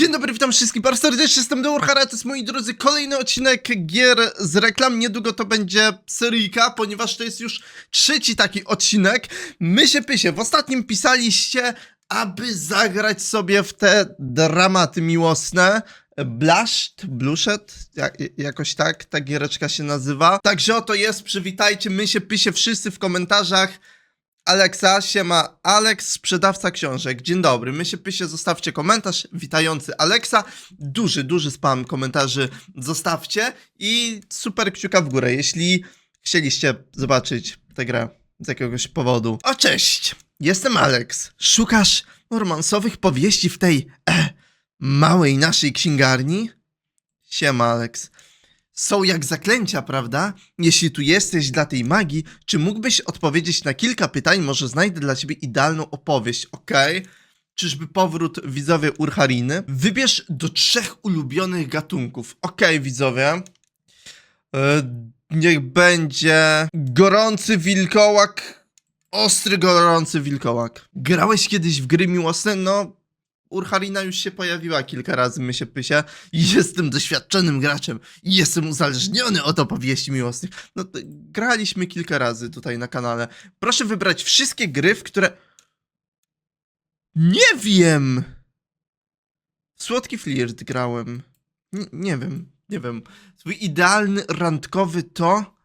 Dzień dobry, witam wszystkich bardzo serdecznie, jestem Deurhara, to jest moi drodzy kolejny odcinek gier z reklam, niedługo to będzie seryjka, ponieważ to jest już trzeci taki odcinek. My się pysie, w ostatnim pisaliście, aby zagrać sobie w te dramaty miłosne. Blashed, Blushed, jak, jakoś tak ta giereczka się nazywa. Także oto jest, przywitajcie, my się pysie wszyscy w komentarzach. Aleksa, siema, Aleks, sprzedawca książek. Dzień dobry, my się pysie, zostawcie komentarz witający Aleksa. Duży, duży spam komentarzy zostawcie i super kciuka w górę, jeśli chcieliście zobaczyć tę grę z jakiegoś powodu. O, cześć! Jestem Aleks. Szukasz romansowych powieści w tej e, małej naszej księgarni? Siema, Aleks. Są jak zaklęcia, prawda? Jeśli tu jesteś dla tej magii, czy mógłbyś odpowiedzieć na kilka pytań? Może znajdę dla ciebie idealną opowieść, okej? Czyżby powrót widzowie Urhariny? Wybierz do trzech ulubionych gatunków. Okej, widzowie. E, niech będzie gorący wilkołak, ostry gorący wilkołak. Grałeś kiedyś w gry miłosne? No, Urharina już się pojawiła kilka razy, my się pysie. I Jestem doświadczonym graczem i jestem uzależniony od opowieści miłosnych. No to graliśmy kilka razy tutaj na kanale. Proszę wybrać wszystkie gry, w które... Nie wiem! Słodki Flirt grałem. Nie, nie wiem, nie wiem. Swój idealny randkowy to...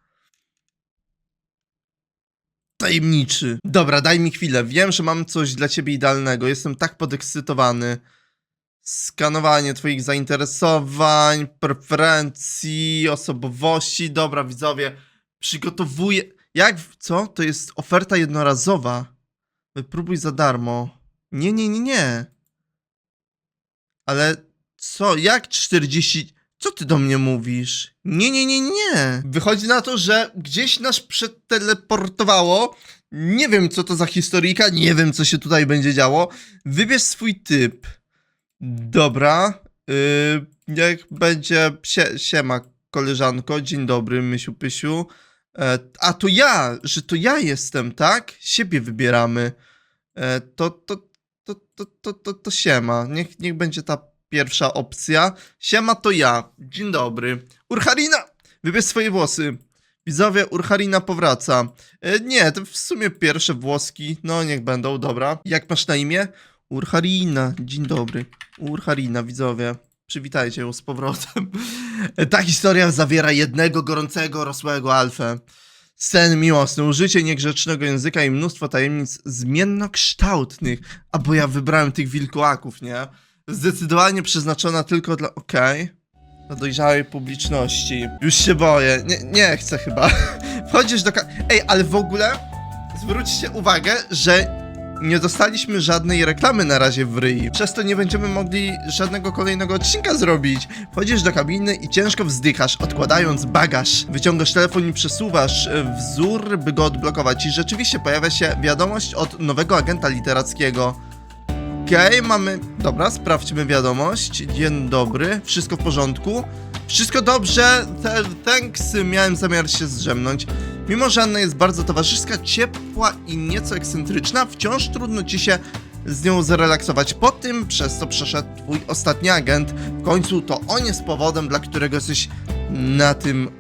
Tajemniczy. Dobra, daj mi chwilę. Wiem, że mam coś dla ciebie idealnego. Jestem tak podekscytowany. Skanowanie twoich zainteresowań, preferencji, osobowości. Dobra, widzowie. Przygotowuję... Jak... Co? To jest oferta jednorazowa. Wypróbuj za darmo. Nie, nie, nie, nie. Ale co? Jak 40... Co ty do mnie mówisz? Nie, nie, nie, nie. Wychodzi na to, że gdzieś nas przeteleportowało. Nie wiem, co to za historyjka, nie wiem, co się tutaj będzie działo. Wybierz swój typ. Dobra. Yy, niech będzie sie, siema, koleżanko. Dzień dobry, Mysiu Pysiu. E, a to ja, że to ja jestem, tak? Siebie wybieramy. E, to, to, to, to, to, to, to siema. Niech, niech będzie ta pierwsza opcja. Siema to ja. Dzień dobry. Urharina! Wybierz swoje włosy. Widzowie, Urharina powraca. E, nie, to w sumie pierwsze włoski. No, niech będą, dobra. Jak masz na imię? Urharina. Dzień dobry. Urharina, widzowie. Przywitajcie ją z powrotem. E, Ta historia zawiera jednego gorącego, rosłego alfę. Sen miłosny, użycie niegrzecznego języka i mnóstwo tajemnic zmiennokształtnych. A bo ja wybrałem tych wilkołaków, nie? Zdecydowanie przeznaczona tylko dla... Okej. Dla dojrzałej publiczności. Już się boję. Nie, nie chcę chyba. Wchodzisz do... Ej, ale w ogóle zwróćcie uwagę, że nie dostaliśmy żadnej reklamy na razie w ryi. Przez to nie będziemy mogli żadnego kolejnego odcinka zrobić. Wchodzisz do kabiny i ciężko wzdychasz, odkładając bagaż. Wyciągasz telefon i przesuwasz e, wzór, by go odblokować. I rzeczywiście pojawia się wiadomość od nowego agenta literackiego. Okej, mamy... Dobra, sprawdźmy wiadomość. Dzień dobry, wszystko w porządku? Wszystko dobrze, thanks, miałem zamiar się zdrzemnąć. Mimo, że Anna jest bardzo towarzyska, ciepła i nieco ekscentryczna, wciąż trudno ci się z nią zrelaksować. Po tym, przez co przeszedł twój ostatni agent, w końcu to on jest powodem, dla którego jesteś na tym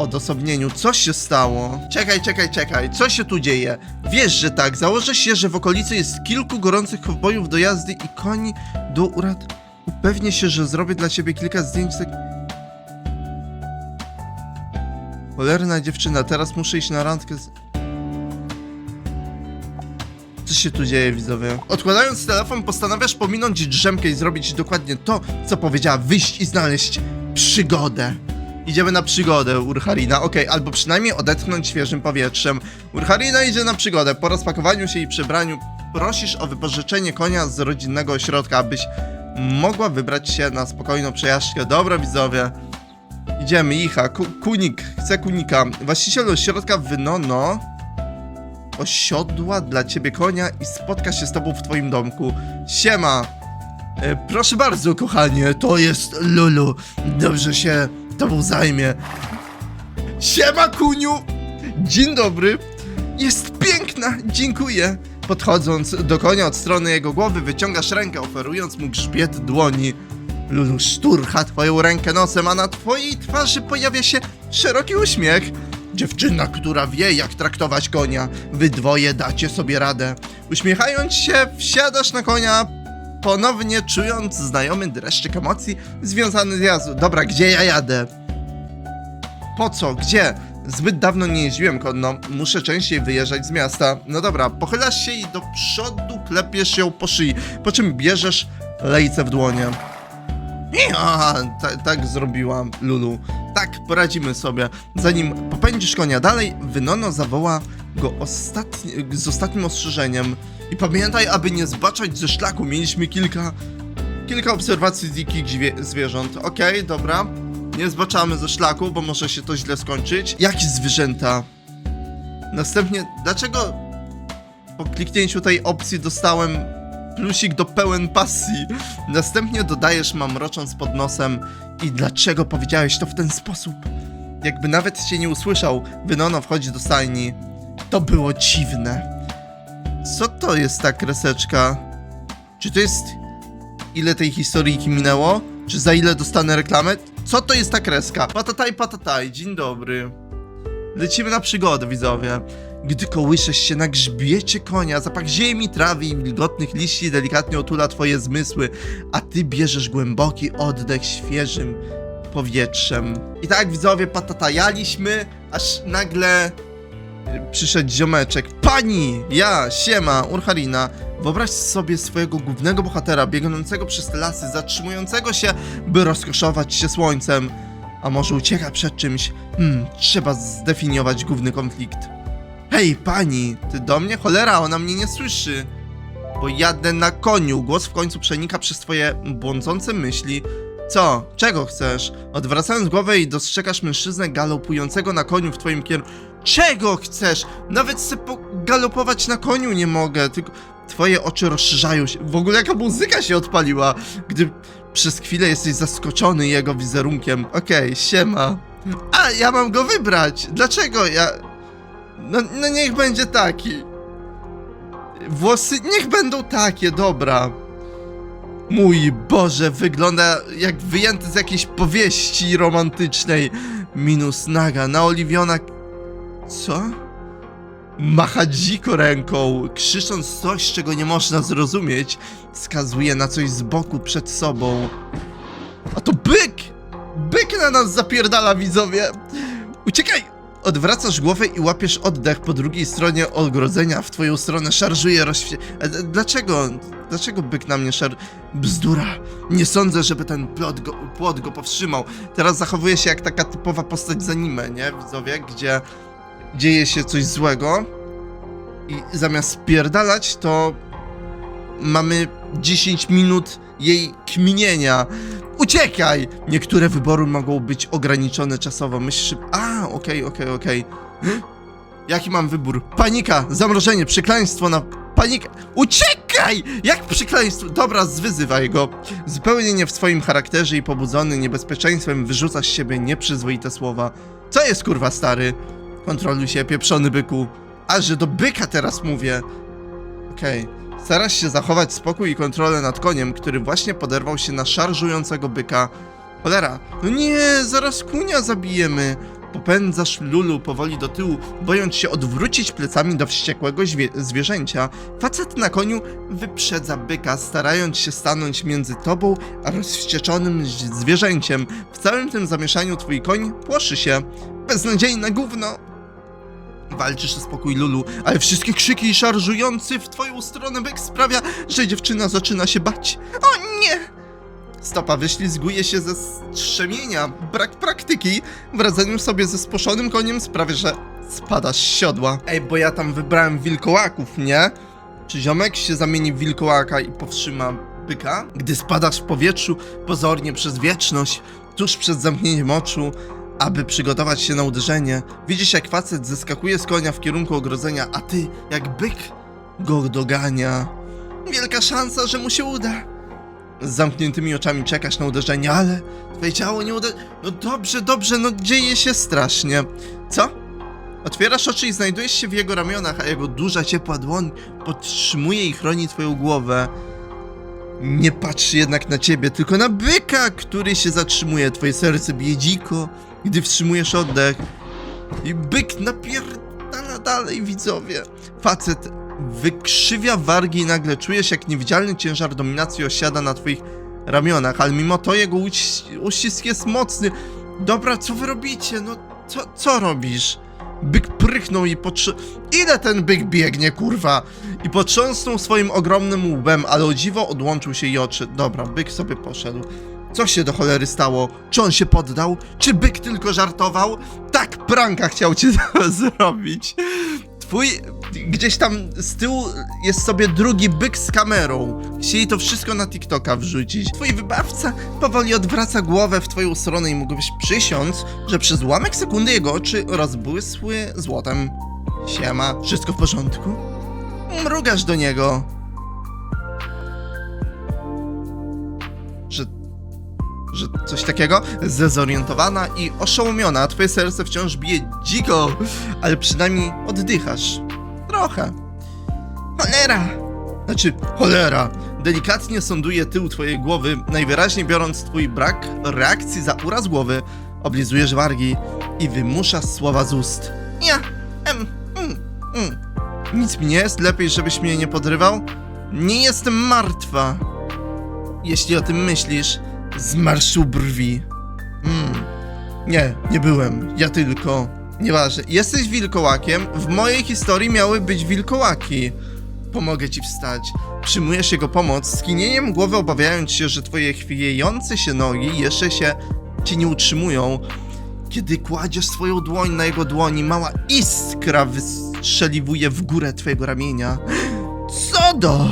odosobnieniu. Co się stało? Czekaj, czekaj, czekaj. Co się tu dzieje? Wiesz, że tak. Założę się, że w okolicy jest kilku gorących kowbojów do jazdy i koni do urad. Upewnię się, że zrobię dla ciebie kilka zdjęć tak... Cholerna dziewczyna, teraz muszę iść na randkę z... Co się tu dzieje, widzowie? Odkładając telefon, postanawiasz pominąć drzemkę i zrobić dokładnie to, co powiedziała. Wyjść i znaleźć przygodę. Idziemy na przygodę, Urharina. Okej, albo przynajmniej odetchnąć świeżym powietrzem. Urharina idzie na przygodę. Po rozpakowaniu się i przebraniu prosisz o wypożyczenie konia z rodzinnego ośrodka, abyś mogła wybrać się na spokojną przejażdżkę. Dobra, widzowie. Idziemy, Icha. Ku kunik, chcę kunika. Właściciel ośrodka Wynono osiodła dla ciebie konia i spotka się z tobą w twoim domku. Siema! E, proszę bardzo, kochanie, to jest Lulu. Dobrze się tobą zajmie. Siema, kuniu! Dzień dobry. Jest piękna, dziękuję. Podchodząc do konia od strony jego głowy, wyciągasz rękę, oferując mu grzbiet dłoni. Lulu szturcha twoją rękę nosem, a na twojej twarzy pojawia się szeroki uśmiech. Dziewczyna, która wie, jak traktować konia. Wy dwoje dacie sobie radę. Uśmiechając się, wsiadasz na konia, ponownie czując znajomy dreszczyk emocji związany z jazdą. Dobra, gdzie ja jadę? Po co? Gdzie? Zbyt dawno nie jeździłem konno, muszę częściej wyjeżdżać z miasta. No dobra, pochylasz się i do przodu klepiesz ją po szyi, po czym bierzesz lejce w dłonie. Ja, ta, tak zrobiłam, Lulu. Tak, poradzimy sobie. Zanim popędzisz konia dalej, Wynono zawoła go ostatni, z ostatnim ostrzeżeniem. I pamiętaj, aby nie zbaczać ze szlaku. Mieliśmy kilka, kilka obserwacji dzikich zwie, zwierząt. Okej, dobra. Nie zbaczamy ze szlaku, bo może się to źle skończyć. Jakie zwierzęta? Następnie, dlaczego po kliknięciu tej opcji dostałem plusik do pełen pasji? Następnie dodajesz mamrocząc pod nosem i dlaczego powiedziałeś to w ten sposób? Jakby nawet cię nie usłyszał, Wynono wchodzi do stajni. To było dziwne. Co to jest ta kreseczka? Czy to jest... Ile tej historyjki minęło? Czy za ile dostanę reklamę? Co to jest ta kreska? Patataj, patataj, dzień dobry. Lecimy na przygodę, widzowie. Gdy kołyszesz się na grzbiecie konia, zapach ziemi, trawy i wilgotnych liści delikatnie otula twoje zmysły, a ty bierzesz głęboki oddech świeżym powietrzem. I tak, widzowie, patatajaliśmy, aż nagle przyszedł ziomeczek. Pani! Ja, siema, Urharina. Wyobraź sobie swojego głównego bohatera, biegnącego przez te lasy, zatrzymującego się, by rozkoszować się słońcem. A może ucieka przed czymś? Hmm, trzeba zdefiniować główny konflikt. Hej, pani, ty do mnie? Cholera, ona mnie nie słyszy. Bo jadę na koniu. Głos w końcu przenika przez twoje błądzące myśli. Co? Czego chcesz? Odwracając głowę i dostrzegasz mężczyznę galopującego na koniu w twoim kierunku. Czego chcesz? Nawet se galopować na koniu nie mogę, tylko twoje oczy rozszerzają się. W ogóle jaka muzyka się odpaliła, gdy przez chwilę jesteś zaskoczony jego wizerunkiem. Okej, siema. A, ja mam go wybrać. Dlaczego ja... No, no niech będzie taki. Włosy niech będą takie, dobra. Mój Boże, wygląda jak wyjęty z jakiejś powieści romantycznej. Minus naga, naoliwiona... Co? Macha dziko ręką, krzycząc coś, czego nie można zrozumieć, wskazuje na coś z boku przed sobą. A to byk! Byk na nas zapierdala, widzowie! Uciekaj! Odwracasz głowę i łapiesz oddech po drugiej stronie ogrodzenia. W twoją stronę szarżuje rozświe... E, Dlaczego? Dlaczego byk na mnie szar... Bzdura! Nie sądzę, żeby ten plot go, płot go powstrzymał. Teraz zachowuje się jak taka typowa postać z anime, nie? Widzowie, gdzie dzieje się coś złego i zamiast spierdalać, to mamy 10 minut jej kminienia. Uciekaj! Niektóre wybory mogą być ograniczone czasowo. Myślisz, a, okej, okej, okej. Jaki mam wybór? Panika, zamrożenie, przekleństwo na panikę. Uciekaj! Jak przekleństwo? Dobra, zwyzywaj go. Zupełnie nie w swoim charakterze i pobudzony niebezpieczeństwem wyrzuca z siebie nieprzyzwoite słowa. Co jest kurwa stary? Kontroluj się, pieprzony byku. A, że do byka teraz mówię. Okej. Starasz się zachować spokój i kontrolę nad koniem, który właśnie poderwał się na szarżującego byka. Cholera, no nie, zaraz kunia zabijemy. Popędzasz Lulu powoli do tyłu, bojąc się odwrócić plecami do wściekłego zwie zwierzęcia. Facet na koniu wyprzedza byka, starając się stanąć między tobą a rozwścieczonym zwierzęciem. W całym tym zamieszaniu twój koń płoszy się. Beznadziejne gówno! Walczysz o spokój Lulu, ale wszystkie krzyki szarżujący w twoją stronę byk sprawia, że dziewczyna zaczyna się bać. O nie! Stopa wyślizguje się ze strzemienia. Brak praktyki w radzeniu sobie ze sposzonym koniem sprawia, że spadasz z siodła. Ej, bo ja tam wybrałem wilkołaków, nie? Czy ziomek się zamieni w wilkołaka i powstrzyma byka? Gdy spadasz w powietrzu pozornie przez wieczność, tuż przed zamknięciem oczu, aby przygotować się na uderzenie, widzisz jak facet zeskakuje z konia w kierunku ogrodzenia, a ty, jak byk, go dogania. Wielka szansa, że mu się uda. Z zamkniętymi oczami czekasz na uderzenie, ale twoje ciało nie uderza. No dobrze, dobrze, no dzieje się strasznie. Co? Otwierasz oczy i znajdujesz się w jego ramionach, a jego duża, ciepła dłoń podtrzymuje i chroni twoją głowę. Nie patrzy jednak na ciebie, tylko na byka, który się zatrzymuje. Twoje serce bije dziko, gdy wstrzymujesz oddech. I byk napierdala dalej, widzowie. Facet wykrzywia wargi i nagle czujesz, jak niewidzialny ciężar dominacji osiada na twoich ramionach, ale mimo to jego uś- uścisk jest mocny. Dobra, co wy robicie? No, co, co robisz? Byk prychnął i potrze... Ile ten byk biegnie, kurwa? I potrząsnął swoim ogromnym łbem, ale o dziwo odłączył się i oczy. Dobra, byk sobie poszedł. Co się do cholery stało? Czy on się poddał? Czy byk tylko żartował? Tak, pranka chciał ci zrobić. Twój... Gdzieś tam z tyłu jest sobie drugi byk z kamerą. Chcieli to wszystko na TikToka wrzucić. Twój wybawca powoli odwraca głowę w twoją stronę i mógłbyś przysiąc, że przez ułamek sekundy jego oczy rozbłysły złotem. Siema, wszystko w porządku? Mrugasz do niego. Że coś takiego? Zdezorientowana i oszołomiona, twoje serce wciąż bije dziko, ale przynajmniej oddychasz. Trochę. Cholera! Znaczy, cholera! Delikatnie sonduje tył twojej głowy, najwyraźniej biorąc twój brak reakcji za uraz głowy, oblizujesz wargi i wymuszasz słowa z ust. Ja, em, mm, mm. Nic mi nie jest, lepiej żebyś mnie nie podrywał? Nie jestem martwa. Jeśli o tym myślisz, zmarszył brwi. Hmm. Nie, nie byłem. Ja tylko. Nieważne. Jesteś wilkołakiem. W mojej historii miały być wilkołaki. Pomogę ci wstać. Przyjmujesz jego pomoc, skinieniem głowy obawiając się, że twoje chwiejące się nogi jeszcze się ci nie utrzymują. Kiedy kładziesz swoją dłoń na jego dłoni, mała iskra wystrzeliwuje w górę twojego ramienia. Co do?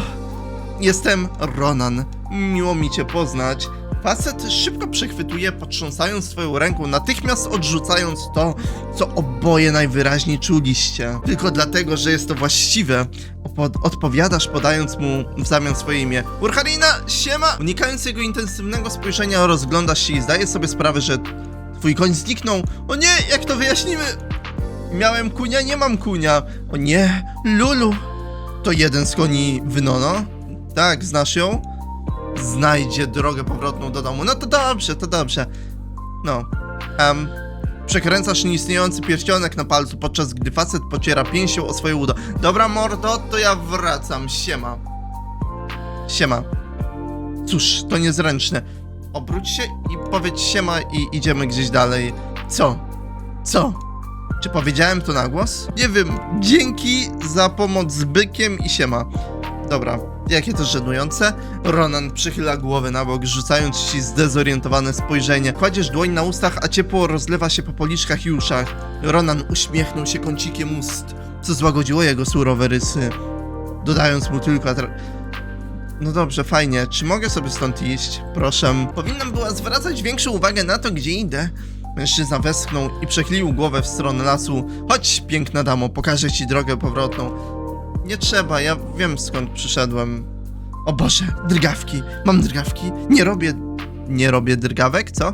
Jestem Ronan. Miło mi cię poznać. Facet szybko przechwytuje, potrząsając swoją ręką, natychmiast odrzucając to, co oboje najwyraźniej czuliście. Tylko dlatego, że jest to właściwe, odpowiadasz podając mu w zamian swoje imię. Urharina, siema! Unikając jego intensywnego spojrzenia, rozglądasz się i zdajesz sobie sprawę, że twój koń zniknął. O nie, jak to wyjaśnimy? Miałem kunia, nie mam kunia. O nie, Lulu. To jeden z koni Wynono? Tak, znasz ją? Znajdzie drogę powrotną do domu. No to dobrze, to dobrze. No. Um, przekręcasz nieistniejący pierścionek na palcu, podczas gdy facet pociera pięścią o swoje udo. Dobra, mordo, to ja wracam. Siema. Siema. Cóż, to niezręczne. Obróć się i powiedz siema i idziemy gdzieś dalej. Co? Co? Czy powiedziałem to na głos? Nie wiem. Dzięki za pomoc z bykiem i siema. Dobra, jakie to żenujące. Ronan przychyla głowę na bok, rzucając ci zdezorientowane spojrzenie. Kładziesz dłoń na ustach, a ciepło rozlewa się po policzkach i uszach. Ronan uśmiechnął się kącikiem ust, co złagodziło jego surowe rysy. Dodając mu tylko... No dobrze, fajnie. Czy mogę sobie stąd iść? Proszę. Powinnam była zwracać większą uwagę na to, gdzie idę. Mężczyzna westchnął i przechylił głowę w stronę lasu. Chodź, piękna damo, pokażę ci drogę powrotną. Nie trzeba, ja wiem skąd przyszedłem. O Boże, drgawki. Mam drgawki. Nie robię... Nie robię drgawek, co?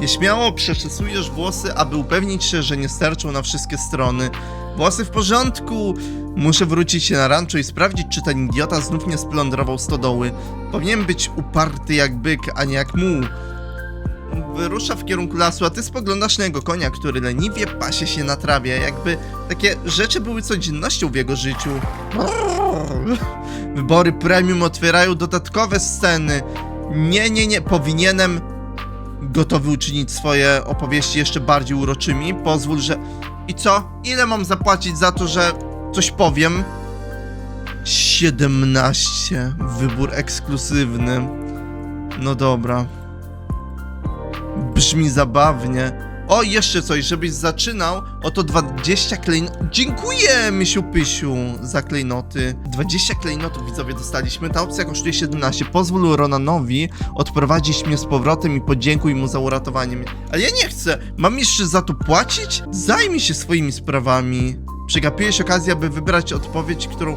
Nieśmiało przeczesujesz włosy, aby upewnić się, że nie sterczą na wszystkie strony. Włosy w porządku. Muszę wrócić się na rancho i sprawdzić, czy ten idiota znów nie splądrował stodoły. Powinien być uparty jak byk, a nie jak muł. Wyrusza w kierunku lasu, a ty spoglądasz na jego konia, który leniwie pasie się na trawie, jakby takie rzeczy były codziennością w jego życiu. Wybory premium otwierają dodatkowe sceny. Nie, nie, nie, powinienem gotowy uczynić swoje opowieści jeszcze bardziej uroczymi. Pozwól, że... I co? Ile mam zapłacić za to, że coś powiem? 17. Wybór ekskluzywny. No dobra. Brzmi zabawnie. O, jeszcze coś, żebyś zaczynał. Oto 20 klejnotów. Dziękuję, Mysiu Pysiu, za klejnoty. 20 klejnotów, widzowie, dostaliśmy. Ta opcja kosztuje 17. Pozwól Ronanowi odprowadzić mnie z powrotem i podziękuj mu za uratowanie mnie. Ale ja nie chcę. Mam jeszcze za to płacić? Zajmij się swoimi sprawami. Przegapiłeś okazję, aby wybrać odpowiedź, którą...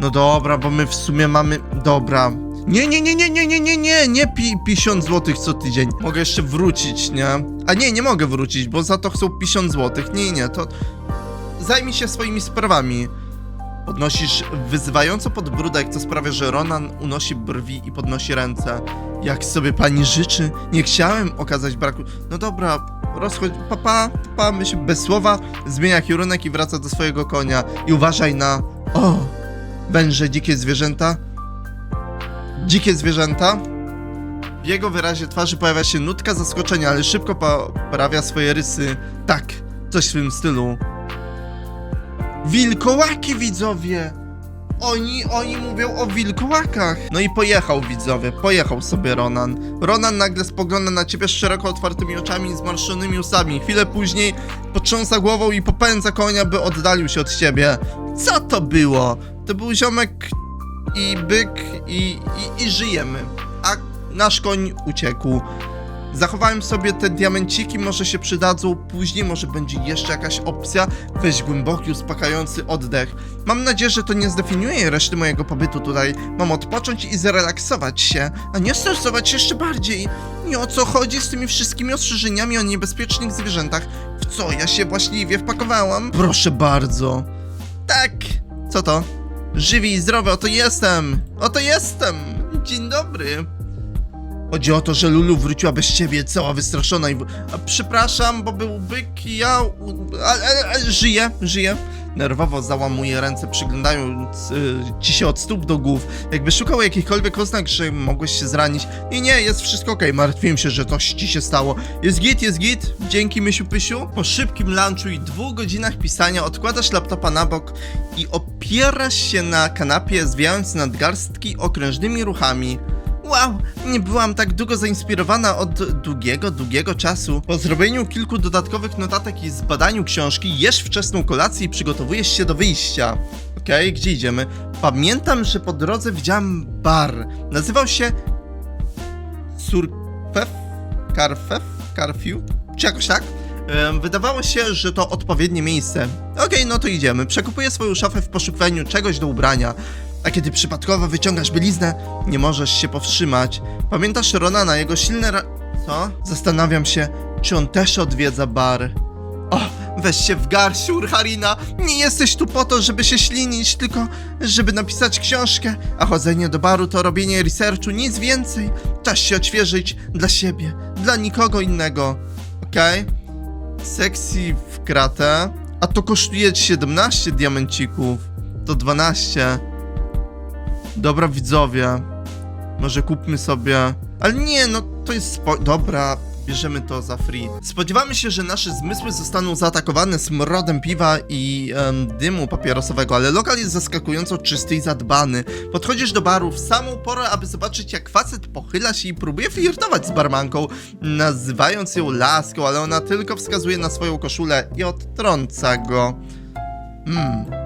No dobra, bo my w sumie mamy... Dobra. Nie, nie, nie, nie, nie, nie, nie, nie, nie pi 50 zł co tydzień. Mogę jeszcze wrócić, nie? A nie, nie mogę wrócić, bo za to chcą 50 zł. Nie, nie, to... Zajmij się swoimi sprawami. Podnosisz wyzywająco podbródek, co sprawia, że Ronan unosi brwi i podnosi ręce. Jak sobie pani życzy? Nie chciałem okazać braku. No dobra, rozchodź. Papa, papa, myśl bez słowa, zmienia kierunek i wraca do swojego konia. I uważaj na. O! Węże, dzikie zwierzęta. Dzikie zwierzęta. W jego wyrazie twarzy pojawia się nutka zaskoczenia, ale szybko poprawia swoje rysy. Tak, coś w tym stylu. Wilkołaki, widzowie! Oni, oni mówią o wilkołakach. No i pojechał, widzowie, pojechał sobie Ronan. Ronan nagle spogląda na ciebie z szeroko otwartymi oczami i zmarszczonymi ustami. Chwilę później potrząsa głową i popędza konia, by oddalił się od ciebie. Co to było? To był ziomek i byk i, i, i żyjemy. A nasz koń uciekł. Zachowałem sobie te diamenciki, może się przydadzą później, może będzie jeszcze jakaś opcja. Weź głęboki, uspokajający oddech. Mam nadzieję, że to nie zdefiniuje reszty mojego pobytu tutaj. Mam odpocząć i zrelaksować się, a nie stresować się jeszcze bardziej. I o co chodzi z tymi wszystkimi ostrzeżeniami o niebezpiecznych zwierzętach? W co ja się właściwie wpakowałam? Proszę bardzo. Tak, co to? Żywi i zdrowy, oto jestem! Oto jestem! Dzień dobry! Chodzi o to, że Lulu wróciła bez ciebie, cała wystraszona i... A, przepraszam, bo był byk i ja... Ale, ale, ale żyję, żyję. Nerwowo załamuje ręce, przyglądając y, ci się od stóp do głów, jakby szukał jakichkolwiek oznak, że mogłeś się zranić. I nie, jest wszystko okej, martwiłem się, że coś ci się stało. Jest git, jest git, dzięki Mysiu Pysiu. Po szybkim lunchu i dwóch godzinach pisania odkładasz laptopa na bok i opierasz się na kanapie, zwijając nadgarstki okrężnymi ruchami. Wow, nie byłam tak długo zainspirowana od długiego, długiego czasu. Po zrobieniu kilku dodatkowych notatek i zbadaniu książki, jesz wczesną kolację i przygotowujesz się do wyjścia. Okej, gdzie idziemy? Pamiętam, że po drodze widziałam bar. Nazywał się Surfef? Carfef? Carfiu? Czy jakoś tak? Wydawało się, że to odpowiednie miejsce. Okej, no to idziemy. Przekupuję swoją szafę w poszukiwaniu czegoś do ubrania. A kiedy przypadkowo wyciągasz bieliznę, nie możesz się powstrzymać. Pamiętasz Ronana, jego silne ra... Co? Zastanawiam się, czy on też odwiedza bar. O, weź się w garść, Urharina! Nie jesteś tu po to, żeby się ślinić, tylko żeby napisać książkę, a chodzenie do baru to robienie researchu, nic więcej. Czas się odświeżyć dla siebie, dla nikogo innego. Okej? Sexy w kratę. A to kosztuje 17 diamencików. To 12. Dobra, widzowie. Może kupmy sobie. Ale nie, no to jest spo... Dobra, bierzemy to za free. Spodziewamy się, że nasze zmysły zostaną zaatakowane smrodem piwa i dymu papierosowego, ale lokal jest zaskakująco czysty i zadbany. Podchodzisz do baru w samą porę, aby zobaczyć, jak facet pochyla się i próbuje flirtować z barmanką, nazywając ją laską, ale ona tylko wskazuje na swoją koszulę i odtrąca go. Hmm.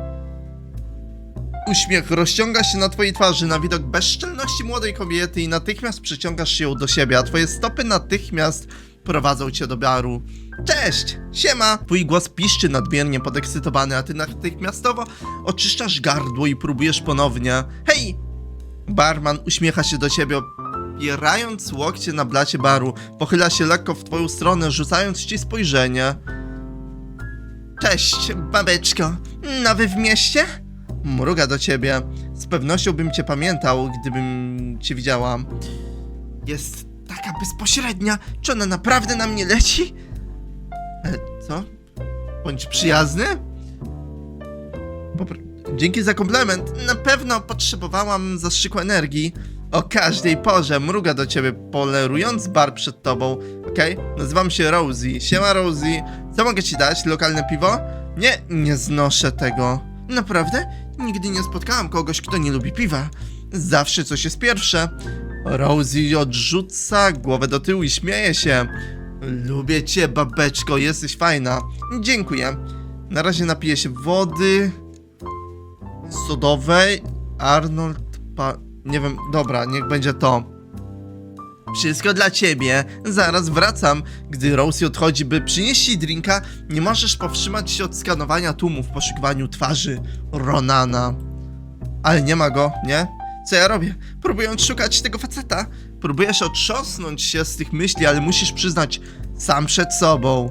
Uśmiech rozciąga się na twojej twarzy na widok bezczelności młodej kobiety i natychmiast przyciągasz ją do siebie, a twoje stopy natychmiast prowadzą cię do baru. Cześć! Siema! Twój głos piszczy nadmiernie podekscytowany, a ty natychmiastowo oczyszczasz gardło i próbujesz ponownie. Hej! Barman uśmiecha się do ciebie, opierając łokcie na blacie baru. Pochyla się lekko w twoją stronę, rzucając ci spojrzenie. Cześć, babeczko. Nowy w mieście? Mruga do ciebie. Z pewnością bym cię pamiętał, gdybym cię widziała. Jest taka bezpośrednia. Czy ona naprawdę na mnie leci? E, co? Bądź przyjazny? Popr- Dzięki za komplement. Na pewno potrzebowałam zastrzyku energii. O każdej porze mruga do ciebie, polerując bar przed tobą. Okej? Nazywam się Rosie. Siema Rosie. Co mogę ci dać? Lokalne piwo? Nie, nie znoszę tego. Naprawdę? Nigdy nie spotkałam kogoś, kto nie lubi piwa. Zawsze coś jest pierwsze. Rosie odrzuca głowę do tyłu i śmieje się. Lubię cię, babeczko, jesteś fajna. Dziękuję. Na razie napiję się wody sodowej. Arnold pa... Nie wiem, dobra, niech będzie to. Wszystko dla ciebie. Zaraz wracam. Gdy Rosie odchodzi, by przynieść ci drinka, nie możesz powstrzymać się od skanowania tłumu w poszukiwaniu twarzy Ronana. Ale nie ma go, nie? Co ja robię? Próbując szukać tego faceta. Próbujesz otrząsnąć się z tych myśli, ale musisz przyznać sam przed sobą.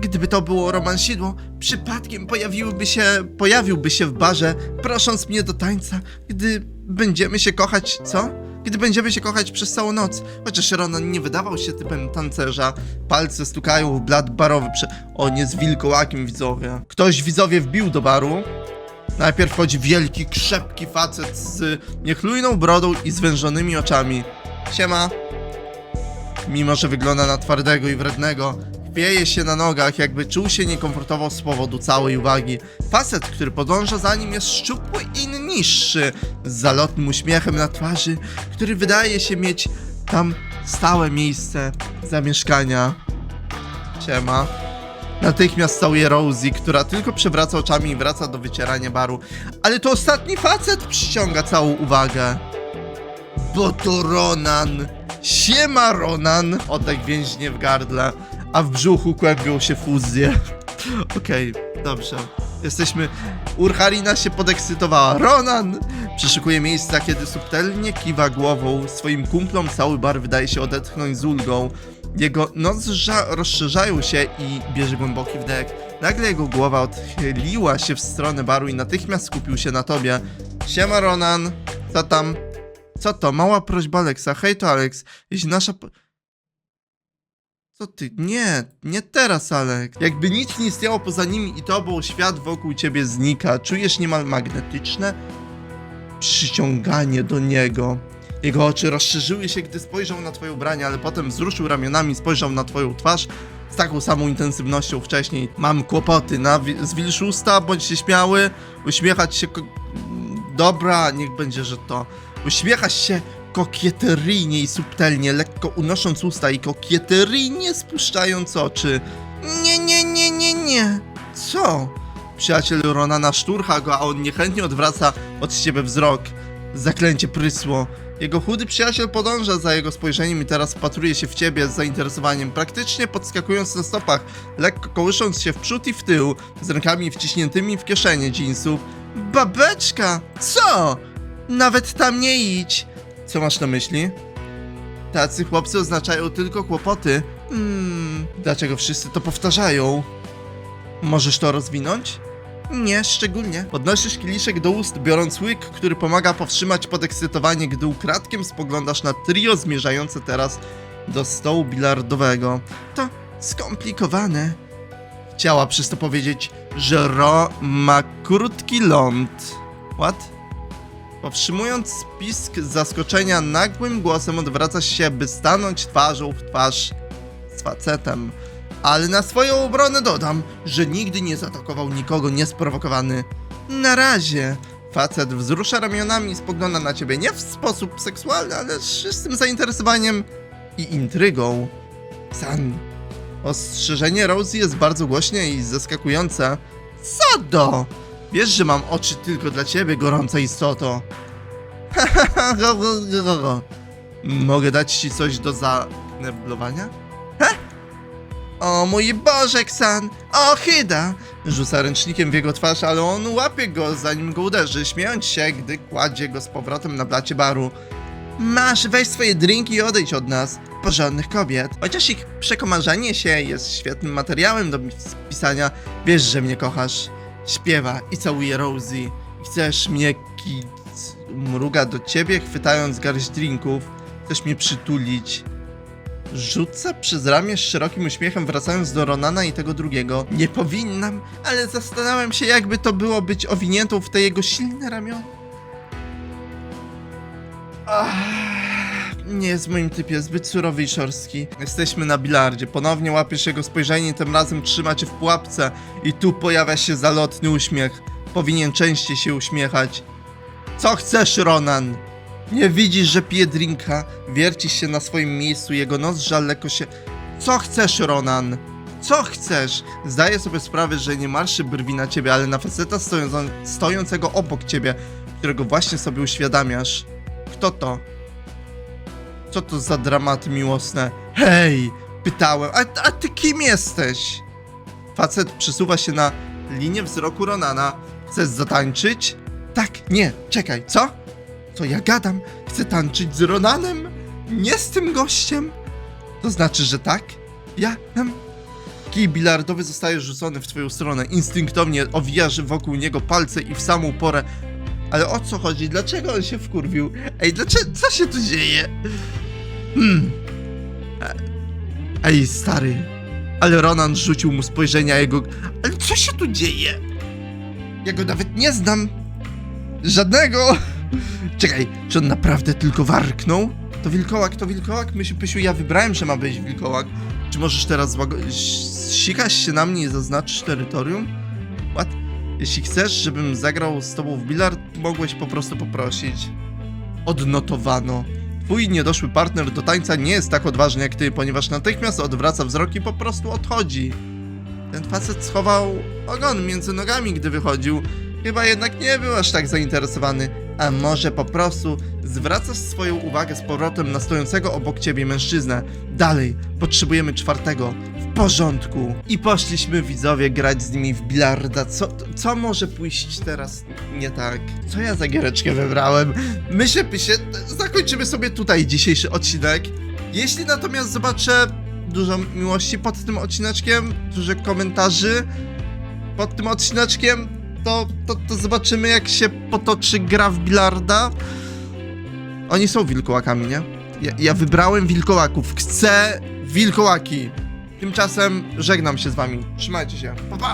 Gdyby to było romansidło, przypadkiem pojawiłyby się, pojawiłby się w barze, prosząc mnie do tańca, gdy będziemy się kochać, co? Gdy będziemy się kochać przez całą noc. Chociaż Ronan nie wydawał się typem tancerza. Palce stukają w blat barowy prze... On jest wilkołakiem, widzowie. Ktoś, widzowie, wbił do baru. Najpierw wchodzi wielki, krzepki facet z niechlujną brodą i zwężonymi oczami. Siema. Mimo, że wygląda na twardego i wrednego, chwieje się na nogach, jakby czuł się niekomfortowo z powodu całej uwagi. Facet, który podąża za nim jest szczupły i niższy, z zalotnym uśmiechem na twarzy, który wydaje się mieć tam stałe miejsce zamieszkania. Siema. Natychmiast całuje Rosie, która tylko przewraca oczami i wraca do wycierania baru. Ale to ostatni facet przyciąga całą uwagę. Bo to Ronan. Siema Ronan. Oddech więźnie w gardle, a w brzuchu kłębią się fuzje. Okej, dobrze. Jesteśmy... Urharina się podekscytowała. Ronan! Przeszukuje miejsca, kiedy subtelnie kiwa głową swoim kumplom. Cały bar wydaje się odetchnąć z ulgą. Jego nozdrza rozszerzają się i bierze głęboki wdech. Nagle jego głowa odchyliła się w stronę baru i natychmiast skupił się na tobie. Siema Ronan, co tam? Co to? Mała prośba Alexa. Hej to Alex, jeśli nasza... Co ty? Nie, nie teraz, Alex. Jakby nic nie istniało poza nimi i tobą, świat wokół ciebie znika. Czujesz niemal magnetyczne przyciąganie do niego. Jego oczy rozszerzyły się, gdy spojrzał na twoje ubranie, ale potem wzruszył ramionami, spojrzał na twoją twarz z taką samą intensywnością wcześniej. Mam kłopoty, na zwilż usta, bądź się śmiały, uśmiechać się... Dobra, niech będzie, że to. Uśmiechasz się kokieteryjnie i subtelnie, lekko unosząc usta i kokieteryjnie spuszczając oczy. Nie, nie, nie, nie, nie. Co? Przyjaciel Ronana szturcha go, a on niechętnie odwraca od ciebie wzrok. Zaklęcie prysło. Jego chudy przyjaciel podąża za jego spojrzeniem i teraz wpatruje się w ciebie z zainteresowaniem, praktycznie podskakując na stopach, lekko kołysząc się w przód i w tył, z rękami wciśniętymi w kieszenie jeansów. Babeczka! Co? Nawet tam nie idź! Co masz na myśli? Tacy chłopcy oznaczają tylko kłopoty. Hmm, dlaczego wszyscy to powtarzają? Możesz to rozwinąć? Nie, szczególnie. Podnosisz kieliszek do ust, biorąc łyk, który pomaga powstrzymać podekscytowanie, gdy ukradkiem spoglądasz na trio zmierzające teraz do stołu bilardowego. To skomplikowane. Chciała przez to powiedzieć, że Ro ma krótki ląd. What? Powstrzymując spisk z zaskoczenia, nagłym głosem odwracasz się, by stanąć twarzą w twarz z facetem. Ale na swoją obronę dodam, że nigdy nie zaatakował nikogo niesprowokowany. Na razie. Facet wzrusza ramionami i spogląda na ciebie nie w sposób seksualny, ale z czystym zainteresowaniem i intrygą. San. Ostrzeżenie Rosie jest bardzo głośne i zaskakujące. Co do? Wiesz, że mam oczy tylko dla ciebie, gorąca istoto. Mogę dać ci coś do zaneblowania? He? O mój Boże, Ksan! O, Hyda! Rzuca ręcznikiem w jego twarz, ale on łapie go, zanim go uderzy, śmiejąc się, gdy kładzie go z powrotem na blacie baru. Masz, weź swoje drinki i odejdź od nas. Porządnych kobiet. Chociaż ich przekomarzanie się jest świetnym materiałem do pis- pisania, wiesz, że mnie kochasz. Śpiewa i całuje Rosie. Chcesz mnie kic... Mruga do ciebie, chwytając garść drinków. Chcesz mnie przytulić. Rzuca przez ramię z szerokim uśmiechem, wracając do Ronana i tego drugiego. Nie powinnam, ale zastanawiam się, jakby to było być owiniętą w te jego silne ramiona. Ach, nie jest w moim typie, zbyt surowy i szorstki. Jesteśmy na bilardzie, ponownie łapiesz jego spojrzenie, tym razem trzyma cię w pułapce i tu pojawia się zalotny uśmiech. Powinien częściej się uśmiechać. Co chcesz, Ronan? Nie widzisz, że pije drinka? Wiercisz się na swoim miejscu, jego nozdrza lekko się... Co chcesz, Ronan? Co chcesz? Zdaję sobie sprawę, że nie marszy brwi na ciebie, ale na faceta stojącego obok ciebie, którego właśnie sobie uświadamiasz. Kto to? Co to za dramaty miłosne? Hej! Pytałem, a, a ty kim jesteś? Facet przesuwa się na linię wzroku Ronana. Chcesz zatańczyć? Tak, nie, czekaj, co? Co ja gadam? Chcę tańczyć z Ronanem? Nie z tym gościem? To znaczy, że tak? Ja... em, Kij bilardowy zostaje rzucony w twoją stronę. Instynktownie owijasz wokół niego palce i w samą porę. Ale o co chodzi? Dlaczego on się wkurwił? Ej, dlaczego? Co się tu dzieje? Hmm. E- Ej, stary. Ale Ronan rzucił mu spojrzenia jego... Ale co się tu dzieje? Ja go nawet nie znam. Żadnego. Czekaj, czy on naprawdę tylko warknął? To wilkołak, to wilkołak? Mysiu, Pysiu, ja wybrałem, że ma być wilkołak. Czy możesz teraz złago- ś- sikać się na mnie i zaznaczyć terytorium? What? Jeśli chcesz, żebym zagrał z tobą w bilard, mogłeś po prostu poprosić. Odnotowano. Twój niedoszły partner do tańca nie jest tak odważny jak ty, ponieważ natychmiast odwraca wzrok i po prostu odchodzi. Ten facet schował ogon między nogami, gdy wychodził. Chyba jednak nie był aż tak zainteresowany. A może po prostu zwracasz swoją uwagę z powrotem na stojącego obok ciebie mężczyznę. Dalej, potrzebujemy czwartego. W porządku. I poszliśmy widzowie grać z nimi w bilarda. Co, co może pójść teraz nie tak? Co ja za giereczkę wybrałem? Myślę, pysie, zakończymy sobie tutaj dzisiejszy odcinek. Jeśli natomiast zobaczę dużo miłości pod tym odcineczkiem, dużo komentarzy pod tym odcineczkiem, to, to, to zobaczymy jak się potoczy gra w bilarda. Oni są wilkołakami, nie? Ja, ja wybrałem wilkołaków. Chcę wilkołaki. Tymczasem żegnam się z wami. Trzymajcie się. Pa, pa!